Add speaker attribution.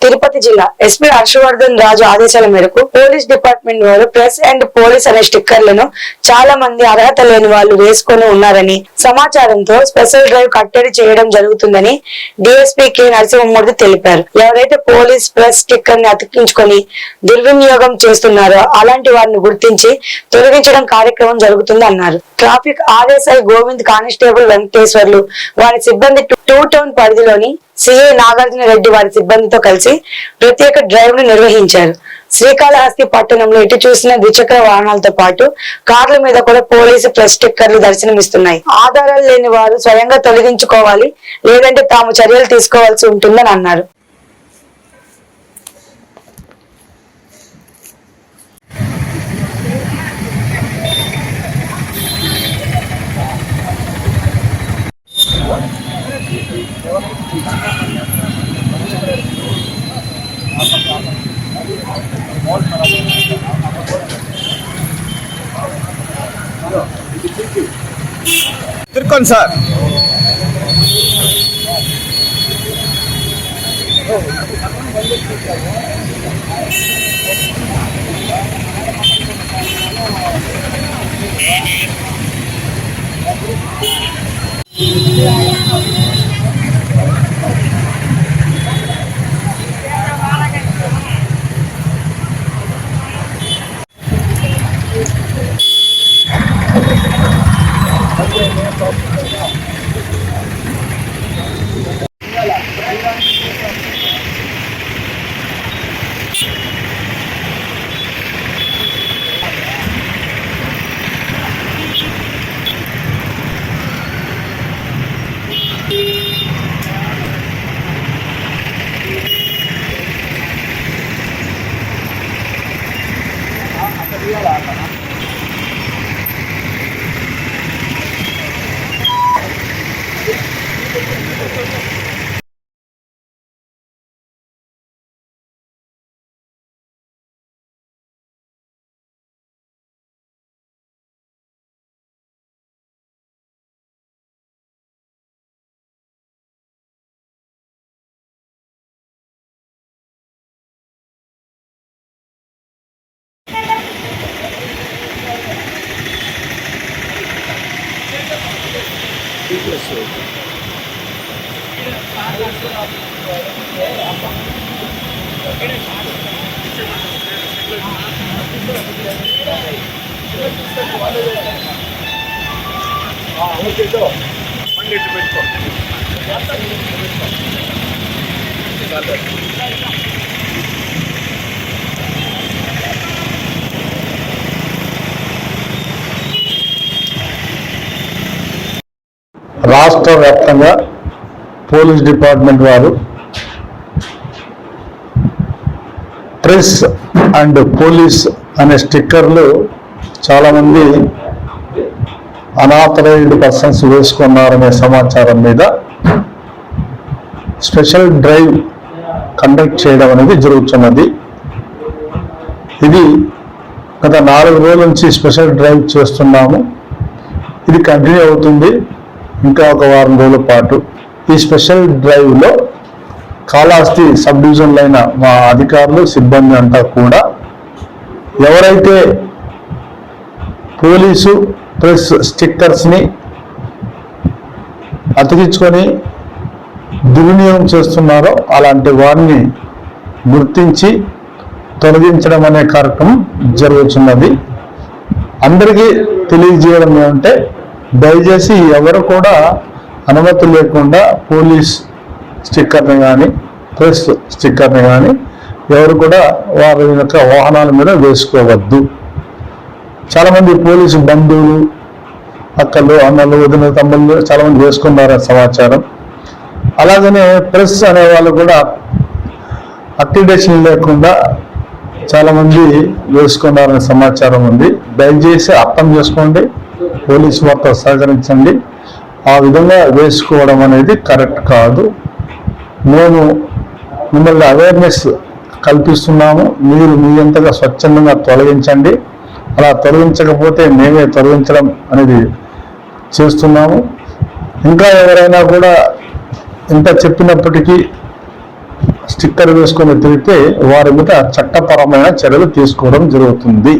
Speaker 1: తిరుపతి జిల్లా ఎస్పీ హర్షవర్ధన్ రాజు ఆదేశాల మేరకు పోలీస్ డిపార్ట్మెంట్ వారు ప్రెస్ అండ్ పోలీస్ అనే స్టిక్కర్లను చాలా మంది అర్హత లేని వాళ్ళు వేసుకొని ఉన్నారని సమాచారంతో స్పెషల్ డ్రైవ్ కట్టడి చేయడం జరుగుతుందని డిఎస్పీ కె నరసింహమూర్తి తెలిపారు. ఎవరైతే పోలీస్ ప్రెస్ స్టిక్కర్ని అతికించుకొని దుర్వినియోగం చేస్తున్నారో అలాంటి వారిని గుర్తించి తొలగించడం కార్యక్రమం జరుగుతుంది అన్నారు. Traffic RSI Govind constable Venkateswarlu వారి సిబ్బంది టూ టౌన్ పరిధిలోని సిఐ నాగార్జున రెడ్డి వారి సిబ్బందితో కలిసి ప్రత్యేక డ్రైవ్ను నిర్వహించారు. శ్రీకాళహస్తి పట్టణంలో ఎటు చూసిన ద్విచక్ర వాహనాలతో పాటు కార్ల మీద కూడా పోలీసు ప్రెస్ స్టిక్కర్లు దర్శనమిస్తున్నాయి. ఆధారాలు లేని వారు స్వయంగా తొలగించుకోవాలి లేదంటే తాము చర్యలు తీసుకోవాల్సి ఉంటుందని అన్నారు.
Speaker 2: ತಿರ್ಕೊಂಡು ಸರ್ Gracias. 아, 오케이, 또. 한 개씩 뱉어. 맞다, 이거 뱉어. 맞다.
Speaker 3: రాష్ట్ర వ్యాప్తంగా పోలీస్ డిపార్ట్మెంట్ వారు ప్రెస్ అండ్ పోలీస్ అనే స్టిక్కర్లు చాలామంది అనాథరైజ్డ్ పర్సన్స్ వేసుకున్నారనే సమాచారం మీద స్పెషల్ డ్రైవ్ కండక్ట్ చేయడం అనేది జరుగుతున్నది. ఇది గత నాలుగు రోజుల నుంచి స్పెషల్ డ్రైవ్ చేస్తున్నాము. ఇది కంటిన్యూ అవుతుంది. ఇంకా ఒక వారం రోజుల పాటు ఈ స్పెషల్ డ్రైవ్లో కాళహస్తి సబ్ డివిజన్లో అయిన మా అధికారులు సిబ్బంది అంతా కూడా ఎవరైతే పోలీసు ప్రెస్ స్టిక్కర్స్ని అతికించుకొని దుర్వినియోగం చేస్తున్నారో అలాంటి వారిని గుర్తించి తొలగించడం అనే కార్యక్రమం జరుగుతున్నది. అందరికీ తెలియజేయడం ఏమంటే దయచేసి ఎవరు కూడా అనుమతి లేకుండా పోలీస్ స్టిక్కర్ని కానీ ప్రెస్ స్టిక్కర్ని కానీ ఎవరు కూడా వారి యొక్క వాహనాల మీద వేసుకోవద్దు. చాలామంది పోలీసు బంధువులు అక్కలు అన్నలు వదిన తమ్ముళ్ళు చాలామంది వేసుకున్నారు సమాచారం. అలాగనే ప్రెస్ అనే వాళ్ళు కూడా అక్రిడేషన్ లేకుండా చాలామంది వేసుకున్నారనే సమాచారం ఉంది. దయచేసి అర్థం చేసుకోండి. పోలీసు వారితో సహకరించండి. ఆ విధంగా వేసుకోవడం అనేది కరెక్ట్ కాదు. మేము మిమ్మల్ని అవేర్నెస్ కల్పిస్తున్నాము. మీరు మీ అంతగా స్వచ్ఛందంగా తొలగించండి. అలా తొలగించకపోతే మేమే తొలగించడం అనేది చేస్తున్నాము. ఇంకా ఎవరైనా కూడా ఇంత చెప్పినప్పటికీ స్టిక్కర్ వేసుకొని తిరిగితే వారి మీద చట్టపరమైన చర్యలు తీసుకోవడం జరుగుతుంది.